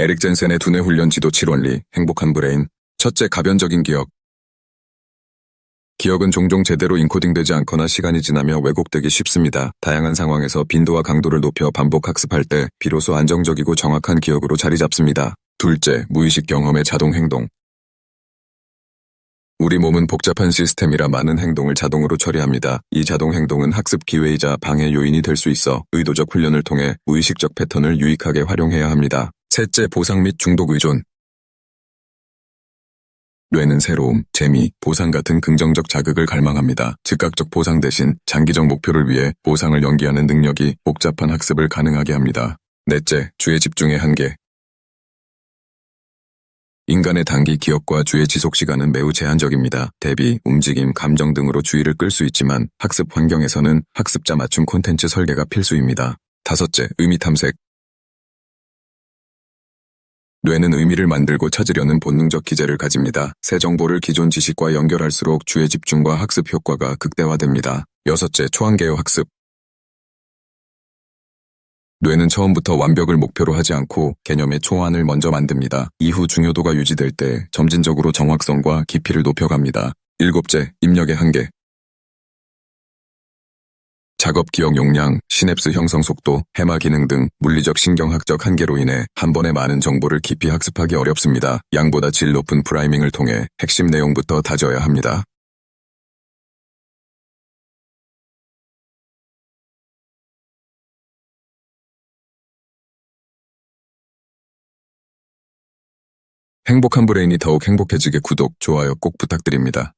에릭 젠센의 두뇌 훈련 지도 7원리, 행복한 브레인. 첫째, 가변적인 기억. 기억은 종종 제대로 인코딩되지 않거나 시간이 지나며 왜곡되기 쉽습니다. 다양한 상황에서 빈도와 강도를 높여 반복 학습할 때 비로소 안정적이고 정확한 기억으로 자리 잡습니다. 둘째, 무의식 경험의 자동 행동. 우리 몸은 복잡한 시스템이라 많은 행동을 자동으로 처리합니다. 이 자동 행동은 학습 기회이자 방해 요인이 될 수 있어 의도적 훈련을 통해 무의식적 패턴을 유익하게 활용해야 합니다. 셋째, 보상 및 중독 의존. 뇌는 새로움, 재미, 보상 같은 긍정적 자극을 갈망합니다. 즉각적 보상 대신 장기적 목표를 위해 보상을 연기하는 능력이 복잡한 학습을 가능하게 합니다. 넷째, 주의 집중의 한계. 인간의 단기 기억과 주의 지속 시간은 매우 제한적입니다. 대비, 움직임, 감정 등으로 주의를 끌 수 있지만 학습 환경에서는 학습자 맞춤 콘텐츠 설계가 필수입니다. 다섯째, 의미 탐색. 뇌는 의미를 만들고 찾으려는 본능적 기제를 가집니다. 새 정보를 기존 지식과 연결할수록 주의 집중과 학습 효과가 극대화됩니다. 여섯째, 초한계요 학습. 뇌는 처음부터 완벽을 목표로 하지 않고 개념의 초안을 먼저 만듭니다. 이후 중요도가 유지될 때 점진적으로 정확성과 깊이를 높여갑니다. 일곱째, 입력의 한계. 작업 기억 용량, 시냅스 형성 속도, 해마 기능 등 물리적 신경학적 한계로 인해 한 번에 많은 정보를 깊이 학습하기 어렵습니다. 양보다 질 높은 프라이밍을 통해 핵심 내용부터 다져야 합니다. 행복한 브레인이 더욱 행복해지게 구독, 좋아요 꼭 부탁드립니다.